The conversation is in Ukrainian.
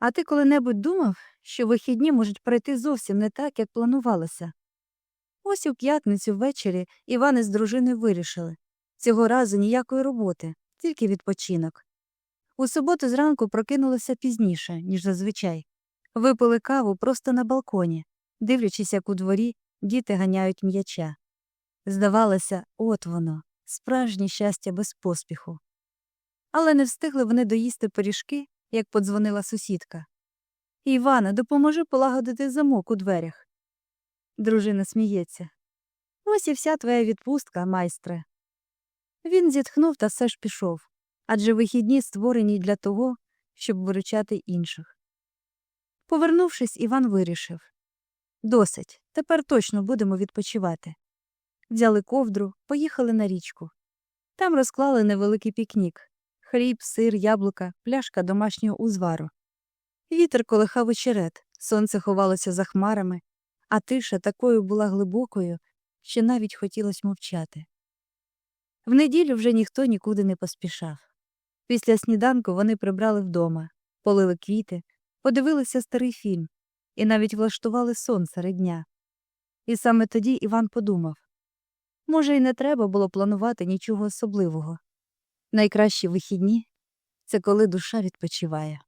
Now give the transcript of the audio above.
А ти коли-небудь думав, що вихідні можуть пройти зовсім не так, як планувалося? Ось у п'ятницю ввечері Іван із дружиною вирішили. Цього разу ніякої роботи, тільки відпочинок. У суботу зранку прокинулися пізніше, ніж зазвичай. Випили каву просто на балконі, дивлячись, як у дворі діти ганяють м'яча. Здавалося, от воно, справжнє щастя без поспіху. Але не встигли вони доїсти пиріжки, як подзвонила сусідка. Івана, допоможи полагодити замок у дверях. Дружина сміється. Ось і вся твоя відпустка, майстре. Він зітхнув та все ж пішов, адже вихідні створені для того, щоб виручати інших. Повернувшись, Іван вирішив досить, тепер точно будемо відпочивати. Взяли ковдру, поїхали на річку. Там розклали невеликий пікнік хліб, сир, яблука, пляшка домашнього узвару. Вітер колихав очерет, сонце ховалося за хмарами, а тиша такою була глибокою, що навіть хотілося мовчати. В неділю вже ніхто нікуди не поспішав. Після сніданку вони прибрали вдома, полили квіти, подивилися старий фільм і навіть влаштували сон серед дня. І саме тоді Іван подумав може, і не треба було планувати нічого особливого. Найкращі вихідні це коли душа відпочиває.